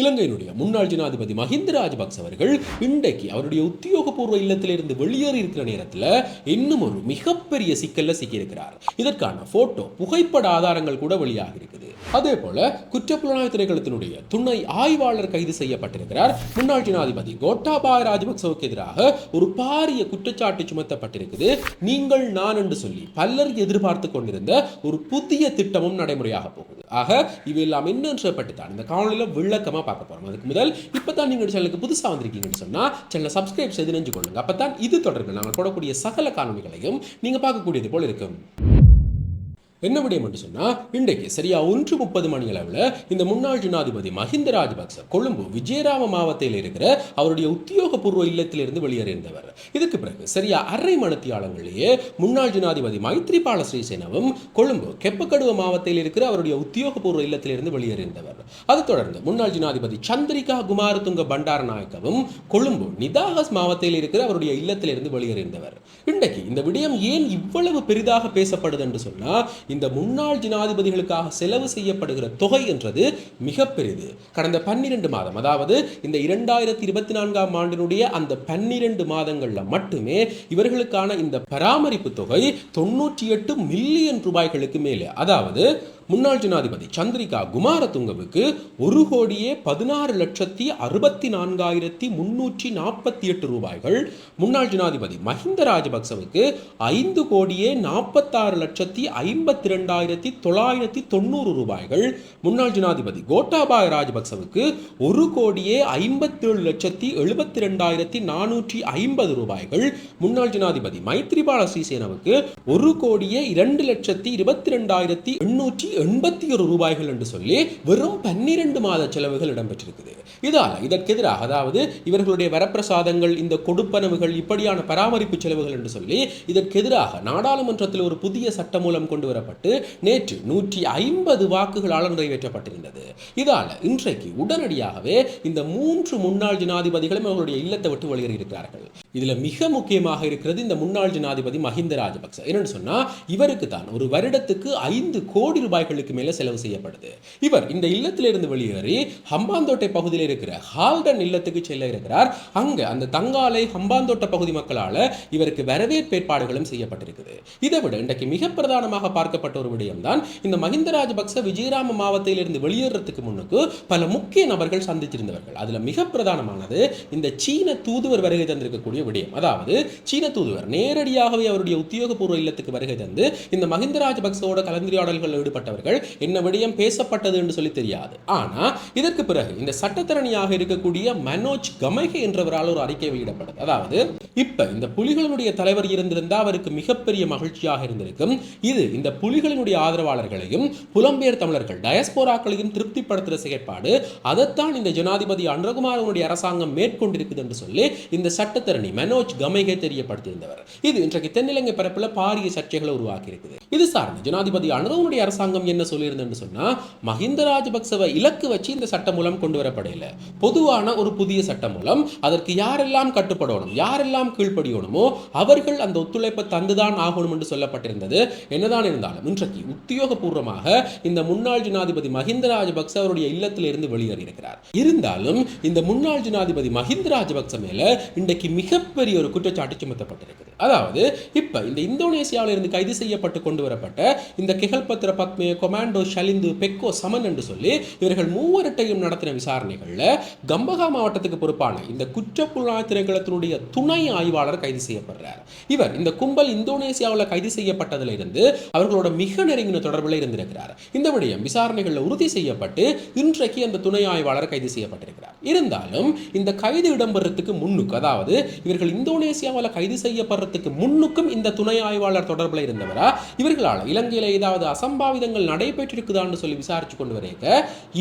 இலங்கையினுடைய முன்னாள் ஜனாதிபதி மஹிந்த ராஜபக்ச அவர்கள் இன்றைக்கு அவருடைய உத்தியோகபூர்வ இல்லத்திலிருந்து வெளியேறி இருக்கிற நேரத்தில் இன்னும் ஒரு மிகப்பெரிய சிக்கல்ல சிக்கியிருக்கிறார். இதற்கான போட்டோ புகைப்பட ஆதாரங்கள் கூட வெளியாக இருக்குது. அதே போல குற்றப்புலனாய்வு திணைக்களத்தினுடைய துணை ஆய்வாளர் கைது செய்யப்பட்டிருக்கிறார். முன்னாள் ஜனாதிபதி கோட்டாபாய ராஜபக்சவுக்கு எதிராக ஒரு பாரிய குற்றச்சாட்டு சுமத்தப்பட்டிருக்குது. நீங்கள் நான் என்று சொல்லி பலர் எதிர்பார்த்து கொண்டிருந்த ஒரு புதிய திட்டமும் நடைமுறையாக போகுது. ஆக இவையெல்லாம் என்னன்ற பற்றி தான் இந்த காணொலியில் விளக்கமாக பார்க்க போகிறோம் அதுக்கு முதல் இப்பதான் நீங்க சேனலுக்கு புதுசா வந்திருக்கீங்கன்னு சொன்னா சேனலை சப்ஸ்கிரைப் செய்து நெஞ்சு அப்போ அப்பதான் இது தொடர்பில் நாங்கள் போடக்கூடிய சகல காணொலிகளையும் நீங்க பார்க்கக்கூடியது போல் இருக்கும். என்ன விடயம் என்று சொன்னால் இன்றைக்கு சரியா ஒன்று முப்பது மணி அளவில் இந்த முன்னாள் ஜனாதிபதி மஹிந்த ராஜபக்ச கொழும்பு விஜயராம மாவட்டத்தில் இருக்கிற அவருடைய உத்தியோகபூர்வ இல்லத்திலிருந்து வெளியேறியிருந்தவர் இதுக்கு பிறகு சரியா அரை மணத்தியாளங்களிலேயே முன்னாள் ஜனாதிபதி மைத்ரிபால ஸ்ரீசேனவும் கொழும்பு கெப்பக்கடுவ மாவட்டத்தில் இருக்கிற அவருடைய உத்தியோகபூர்வ இல்லத்திலிருந்து வெளியேறியிருந்தவர் அதைத் தொடர்ந்து முன்னாள் ஜனாதிபதி சந்திரிகா குமாரதுங்க பண்டாரநாயக்கவும் கொழும்பு நிதாகஸ் மாவட்டத்தில் இருக்கிற அவருடைய இல்லத்திலிருந்து வெளியேறியிருந்தவர் இன்றைக்கு இந்த விடயம் ஏன் இவ்வளவு பெரிதாக பேசப்படுது என்று சொன்னா இந்த முன்னாள் ஜனாதிபதிகளுக்காக செலவு செய்யப்படுகிற தொகை என்றது மிக பெரிது கடந்த பன்னிரண்டு மாதம் அதாவது இந்த இரண்டாயிரத்தி இருபத்தி நான்காம் ஆண்டினுடைய அந்த பன்னிரண்டு மாதங்களில் மட்டுமே இவர்களுக்கான இந்த பராமரிப்பு தொகை தொண்ணூற்றி எட்டு மில்லியன் ரூபாய்களுக்கு மேலே. அதாவது முன்னாள் ஜனாதிபதி சந்திரிகா குமாரதுங்கவுக்கு ஒரு கோடியே பதினாறு லட்சத்தி அறுபத்தி நான்காயிரத்தி முன்னூற்றி நாற்பத்தி எட்டு ரூபாய்கள். முன்னாள் ஜனாதிபதி மஹிந்த ராஜபக்சவுக்கு ஐந்து கோடியே நாற்பத்தாறு லட்சத்தி ஐம்பத்தி ரெண்டாயிரத்தி தொள்ளாயிரத்தி தொண்ணூறு ரூபாய்கள். முன்னாள் ஜனாதிபதி கோட்டாபாய ராஜபக்சவுக்கு ஒரு கோடியே ஐம்பத்தேழு லட்சத்தி எழுபத்தி ரெண்டாயிரத்தி நானூற்றி ஐம்பது ரூபாய்கள். முன்னாள் ஜனாதிபதி மைத்ரிபால ஸ்ரீசேனவுக்கு ஒரு கோடியே இரண்டு லட்சத்தி இருபத்தி ரெண்டாயிரத்தி எண்ணூற்றி எண்பத்தி ஒரு ரூபாய்கள் என்று சொல்லி வெறும் பன்னிரண்டு மாத செலவுகள் இடம்பெற்றிருக்குது. இதால இதற்கு எதிராக அதாவது இவர்களுடைய வரப்பிரசாதங்கள் இந்த கொடுப்பனவுகள் இப்படியான பராமரிப்பு செலவுகள் என்று சொல்லி இதற்கு எதிராக நாடாளுமன்றத்தில் ஒரு புதிய சட்ட மூலம் கொண்டு வரப்பட்டு நேற்று நூற்றி ஐம்பது வாக்குகளால் நிறைவேற்றப்பட்டிருந்தது. இதால இன்றைக்கு உடனடியாகவே இந்த மூன்று முன்னாள் ஜனாதிபதிகளும் அவர்களுடைய இல்லத்தை விட்டு வெளியேறியிருக்கிறார்கள். இதில் மிக முக்கியமாக இருக்கிறது இந்த முன்னாள் ஜனாதிபதி மஹிந்த ராஜபக்ச. என்னன்னு சொன்னால் இவருக்கு தான் ஒரு வருடத்துக்கு ஐந்து கோடி ரூபாய்களுக்கு மேலே செலவு செய்யப்படுது. இவர் இந்த இல்லத்திலிருந்து வெளியேறி ஹம்பாந்தோட்டை பகுதியில் இருக்கிற ஹால்டன் இல்லத்துக்கு செல்ல இருக்கிறார். அங்கே அந்த தங்காலை ஹம்பாந்தோட்ட பகுதி மக்களால் இவருக்கு வரவேற்பு ஏற்பாடுகளும் செய்யப்பட்டிருக்குது. இதை விட இன்றைக்கு மிக பிரதானமாக பார்க்கப்பட்ட ஒரு விடயம் தான் இந்த மஹிந்த ராஜபக்ச விஜயராம மாவட்டத்திலிருந்து வெளியேறதுக்கு முன்னுக்கு பல முக்கிய நபர்கள் சந்திச்சிருந்தவர்கள் அதில் மிக பிரதானமானது இந்த சீன தூதுவர் வருகை தந்திருக்கக்கூடிய விடயம். அதாவது சீன தூதுவர் நேரடியாகவே அவருடைய உத்தியோகபூர்வ இல்லத்துக்கு வருகை தந்து இந்த மஹிந்த ராஜபக்சவோட கலந்துரையாடல்களில் ஈடுபட்டவர்கள் என்ன விடயம் பேசப்பட்டது என்று சொல்லி தெரியாது. ஆனால் இதற்கு பிறகு இந்த சட்டத்திறனியாக இருக்கக்கூடிய மனோஜ் கமைகே என்றவரால் ஒரு அறிக்கை வெளியிடப்படுது அதாவது இப்ப இந்த புலிகளினுடைய தலைவர் இருந்திருந்தா அவருக்கு மிகப்பெரிய மகிழ்ச்சியாக இருந்திருக்கும். இது இந்த புலிகளினுடைய ஆதரவாளர்களையும் புலம்பெயர் தமிழர்கள் டயஸ்போராக்களையும் திருப்திப்படுத்துகிற செயற்பாடு அதைத்தான் இந்த ஜனாதிபதி அன்றகுமாரனுடைய அரசாங்கம் மேற்கொண்டிருக்குது என்று சொல்லி இந்த சட்டத்தரணி மனோஜ் கமைகே தெரியப்படுத்தியிருந்தவர். இது இன்றைக்கு தென்னிலங்கை பரப்பில் பாரிய சர்ச்சைகளை உருவாக்கி இருக்குது இது சார்ந்த ஜனாதிபதி அனுரவனுடைய அரசாங்கம் என்ன சொல்லியிருந்தேன்னு சொன்னா மஹிந்த ராஜபக்சவை இலக்கு வச்சு இந்த சட்ட மூலம் கொண்டு வரப்படையில. பொதுவான ஒரு புதிய சட்ட மூலம் அதற்கு யாரெல்லாம் கட்டுப்படணும் யாரெல்லாம் கீழ்ப்படியணுமோ அவர்கள் அந்த ஒத்துழைப்பை தந்துதான் ஆகணும் என்று சொல்லப்பட்டிருந்தது. என்னதான் இருந்தாலும் இன்றைக்கு உத்தியோகபூர்வமாக இந்த முன்னாள் ஜனாதிபதி மஹிந்த ராஜபக்ச அவருடைய இல்லத்திலிருந்து வெளியேறி இருக்கிறார் இருந்தாலும் இந்த முன்னாள் ஜனாதிபதி மஹிந்த ராஜபக்ச மேல இன்றைக்கு மிக மிகப்பெரிய ஒரு குற்றச்சாட்டு சுமத்தப்பட்டிருக்குது. அதாவது இப்போ இந்த இந்தோனேசியாவில் இருந்து கைது செய்யப்பட்டு கொண்டு வரப்பட்ட இந்த கிகல்பத்திர பத்மே கொமாண்டோ ஷலிந்து பெக்கோ சமன் என்று சொல்லி இவர்கள் மூவரட்டையும் நடத்தின விசாரணைகள்ல கம்பகா மாவட்டத்துக்கு பொறுப்பான இந்த குற்றப்புலனாய்வு திணைக்களத்தினுடைய துணை ஆய்வாளர் கைது செய்யப்படுறார். இவர் இந்த கும்பல் இந்தோனேசியாவில் கைது செய்யப்பட்டதில் இருந்து அவர்களோட மிக நெருங்கின தொடர்பில் இருந்திருக்கிறார். இந்த விடயம் விசாரணைகளில் உறுதி செய்யப்பட்டு இன்றைக்கு அந்த துணை ஆய்வாளர் கைது செய்யப்பட்டிருக்கிறார். இருந்தாலும் இந்த கைது இடம்பெறத்துக்கு முன்னுக்கு அதாவது இவர்கள் இந்தோனேசியாவில் கைது செய்யப்படுறதுக்கு முன்னுக்கும் இந்த துணை ஆய்வாளர் தொடர்பில் இருந்தவரா? இவர்களால் இலங்கையில் ஏதாவது அசம்பாவிதங்கள் நடைபெற்றிருக்குதான்னு சொல்லி விசாரிச்சு கொண்டு வரைக்க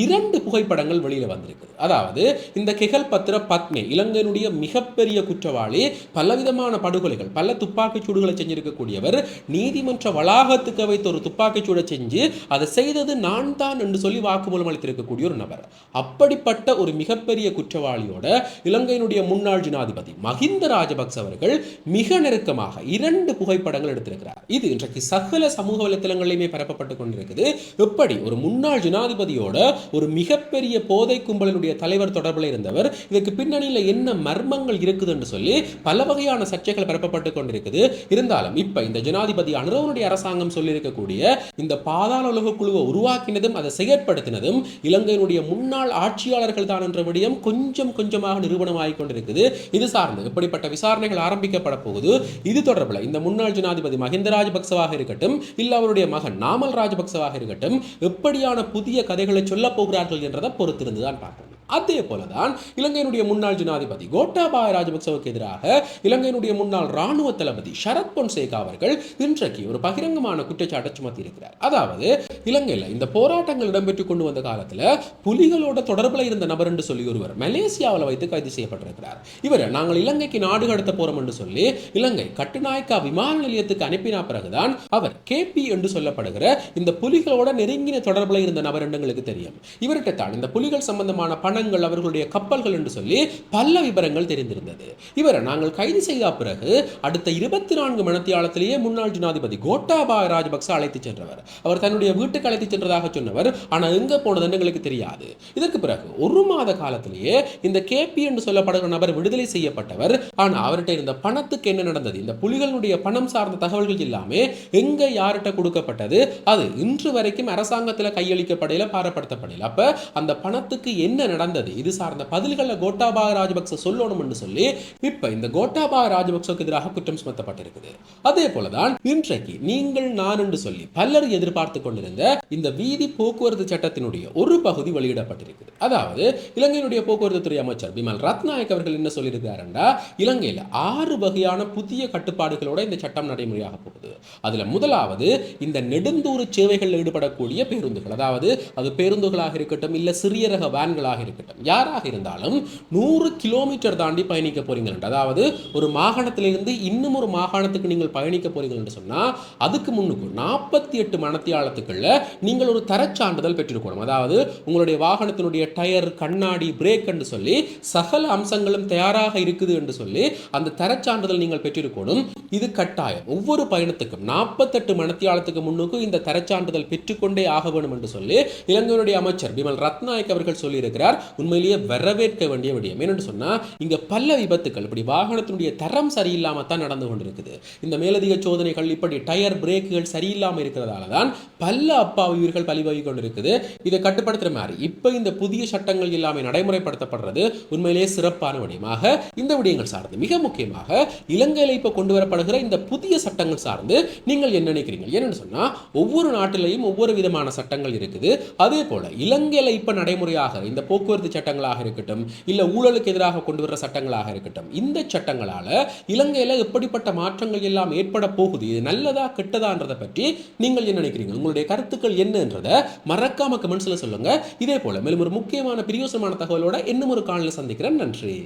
இரண்டு புகைப்படங்கள் வெளியில வந்திருக்கு அதாவது இந்த கெகல் பத்திர பத்மே இலங்கையினுடைய மிகப்பெரிய குற்றவாளி பலவிதமான படுகொலைகள் பல துப்பாக்கிச் சூடுகளை செஞ்சிருக்கக்கூடியவர் நீதிமன்ற வளாகத்துக்கு வைத்த ஒரு துப்பாக்கிச் சூடை செஞ்சு அதை செய்தது நான் தான் என்று சொல்லி வாக்குமூலம் அளித்திருக்கக்கூடிய ஒரு நபர். அப்படிப்பட்ட ஒரு மிகப்பெரிய குற்றவாளியோட இலங்கையினுடைய முன்னாள் ஜனாதிபதி மஹிந்த மஹிந்த ராஜபக்ச அவர்கள் மிக நெருக்கமாக இரண்டு புகைப்படங்கள் எடுத்திருக்கிறார். இது இன்றைக்கு சகல சமூக வலைத்தளங்களிலுமே பரப்பப்பட்டு கொண்டிருக்குது. எப்படி? ஒரு முன்னாள் ஜனாதிபதியோட ஒரு மிகப்பெரிய போதை கும்பலினுடைய தலைவர் தொடர்பில் இருந்தவர் இதற்கு பின்னணியில் என்ன மர்மங்கள் இருக்குது என்று சொல்லி பல வகையான சர்ச்சைகள் பரப்பப்பட்டு கொண்டிருக்குது. இருந்தாலும் இப்ப இந்த ஜனாதிபதி அனுரவனுடைய அரசாங்கம் சொல்லியிருக்கக்கூடிய இந்த பாதாள உலக குழுவை உருவாக்கினதும் அதை செயற்படுத்தினதும் இலங்கையினுடைய முன்னாள் ஆட்சியாளர்கள் தான் என்ற விடயம் கொஞ்சம் கொஞ்சமாக நிரூபணமாகிக் கொண்டிருக்குது. இது சார்ந்து எப்படி எப்படிப்பட்ட விசாரணைகள் ஆரம்பிக்கப்பட போகுது. இது தொடர்பில் இந்த முன்னாள் ஜனாதிபதி மஹிந்த ராஜபக்சவாக இருக்கட்டும் இல்லை அவருடைய மகன் நாமல் ராஜபக்சவாக இருக்கட்டும் எப்படியான புதிய கதைகளை சொல்லப் போகிறார்கள் என்றதை பொறுத்திருந்து தான் அதே போலதான் இலங்கையினுடைய முன்னாள் ஜனாதிபதி கோட்டாபாய ராஜபக்சவுக்கு எதிராக இலங்கையினுடைய முன்னாள் ராணுவ தளபதி சரத் பொன்சேகா அவர்கள் இன்றைக்கு ஒரு பகிரங்கமான குற்றச்சாட்டை சுமத்தி இருக்கிறார் அதாவது இலங்கையில் இந்த போராட்டங்கள் இடம்பெற்று கொண்டு வந்த காலத்தில் புலிகளோட தொடர்பில் இருந்த நபர் என்று சொல்லி ஒருவர் மலேசியாவில் வைத்து கைது செய்யப்பட்டிருக்கிறார். இவர் நாங்கள் இலங்கைக்கு நாடு கடத்த போறோம் என்று சொல்லி இலங்கை கட்டுநாயக்கா விமான நிலையத்துக்கு அனுப்பின பிறகுதான் அவர் கேபி என்று சொல்லப்படுகிற இந்த புலிகளோட நெருங்கின தொடர்பில் இருந்த நபர் என்று எங்களுக்கு தெரியும். இவர்கிட்ட தான் இந்த புலிகள் சம்பந்தமான பணங்கள் அவர்களுடைய கப்பல்கள் என்று சொல்லி பல விவரங்கள் தெரிந்திருந்தது. இவரை நாங்கள் கைது செய்த பிறகு அடுத்த இருபத்தி நான்கு மணத்தியாலத்திலேயே முன்னாள் ஜனாதிபதி கோட்டாபாய ராஜபக்ச அழைத்து சென்றவர். அவர் தன்னுடைய வீட்டுக்கு அழைத்து சென்றதாக சொன்னவர். ஆனால் எங்க போனதுன்னு எங்களுக்கு தெரியாது. இதற்கு பிறகு ஒரு மாத காலத்திலேயே இந்த கேபி என்று சொல்லப்படுகிற நபர் விடுதலை செய்யப்பட்டவர். ஆனால் அவர்கிட்ட இருந்த பணத்துக்கு என்ன நடந்தது? இந்த புலிகளுடைய பணம் சார்ந்த தகவல்கள் எல்லாமே எங்க யார்கிட்ட கொடுக்கப்பட்டது? அது இன்று வரைக்கும் அரசாங்கத்தில் கையளிக்கப்படையில் பாரப்படுத்தப்படையில் அப்ப அந்த பணத்துக்கு என்ன நடந்தது? இது சார்ந்த பதில்களை கோட்டாபாய ராஜபக்ச சொல்லணும் என்று சொல்லி இப்ப இந்த கோட்டாபாய ராஜபக்சவுக்கு எதிராக குற்றம் சுமத்தப்பட்டிருக்குது. அதே போலதான் இன்றைக்கு நீங்கள் நான் என்று சொல்லி பலர் எதிர்பார்த்து கொண்டிருந்த இந்த வீதி போக்குவரத்து சட்டத்தினுடைய ஒரு பகுதி வெளியிடப்பட்டிருக்குது. அதாவது இலங்கையினுடைய போக்குவரத்து துறை அமைச்சர் பிமல் ரத்நாயக் அவர்கள் என்ன சொல்லியிருக்காருண்டா இலங்கையில் ஆறு வகையான புதிய கட்டுப்பாடுகளோட இந்த சட்டம் நடைமுறையாக போகுது. அதுல முதலாவது இந்த நெடுந்தூர சேவைகளில் ஈடுபடக்கூடிய பேருந்துகள். அதாவது அது பேருந்துகளாக இருக்கட்டும் இல்ல சிறிய ரக வேன்களாக இருக்கட்டும் யாராக இருந்தாலும் நூறு கிலோமீட்டர் தாண்டி பயணிக்க போறீங்க அதாவது ஒரு மாகாணத்திலிருந்து இன்னும் ஒரு மாகாணத்துக்கு நீங்கள் பயணிக்க போறீங்க என்று சொன்னால் அதுக்கு முன்னுக்கு நாற்பத்தி எட்டு மணத்தியாலத்துக்குள்ள நீங்கள் ஒரு தரச்சான்றிதழ் பெற்றிருக்கணும். அதாவது உங்களுடைய வாகனத்தினுடைய டயர் கண்ணாடி பிரேக் என்று சொல்லி சகல அம்சங்களும் தயாராக இருக்குது என்று சொல்லி அந்த தரச்சான்றிதழ் நீங்கள் பெற்றிருக்கணும். இது கட்டாயம். ஒவ்வொரு பயணத்துக்கும் நாற்பத்தெட்டு மணத்தியாலத்துக்கு முன்னுக்கு இந்த தரச்சான்றிதழ் பெற்றுக்கொண்டே ஆக வேண்டும் என்று சொல்லி இலங்கையினுடைய அமைச்சர் பிமல் ரத்நாயக் அவர்கள் சொல்லியிருக்கிறார். உண்மையிலேயே வரவேற்க வேண்டிய விடயம். என்னென்னு சொன்னா இங்கே பல விபத்துக்கள் இப்படி வாகனத்தினுடைய தரம் சரியில்லாம தான் நடந்து கொண்டிருக்குது. இந்த மேலதிக சோதனைகள் இப்படி டயர் பிரேக்குகள் சரியில்லாமல் இருக்கிறதால தான் பல அப்பா உயிர்கள் பலிவாகி கொண்டிருக்குது. இதை கட்டுப்படுத்துகிற மாதிரி இப்போ இந்த புதிய சட்டங்கள் எல்லாமே நடைமுறைப்படுத்தப்படுறது உண்மையிலேயே சிறப்பான விடயமாக இந்த விடயங்கள் சார்ந்து. மிக முக்கியமாக இலங்கையில் இப்போ கொண்டு வரப்படுகிற இந்த புதிய சட்டங்கள் சார்ந்து நீங்கள் என்ன நினைக்கிறீங்க ஏன்னு சொன்னா ஒவ்வொரு நாட்டிலையும் ஒவ்வொரு விதமான சட்டங்கள் இருக்குது. அதே போல இலங்கையில் இப்ப நடைமுறையாக இந்த போக்குவரத்து சட்டங்களாக இருக்கட்டும் இல்லை ஊழலுக்கு எதிராக கொண்டு வர சட்டங்களாக இருக்கட்டும் இந்த சட்டங்களால இலங்கையில் எப்படிப்பட்ட மாற்றங்கள் எல்லாம் ஏற்பட போகுது இது நல்லதா கெட்டதான்றதை பற்றி நீங்கள் என்ன நினைக்கிறீங்க? உங்களுடைய கருத்துக்கள் என்னன்றதை மறக்காம கமெண்ட்ஸில் சொல்லுங்க. இதே போல மேலும் ஒரு முக்கியமான பிரியோசனமான தகவலோட இன்னும் ஒரு காணொலி சந்திக்கிறேன். நன்றி.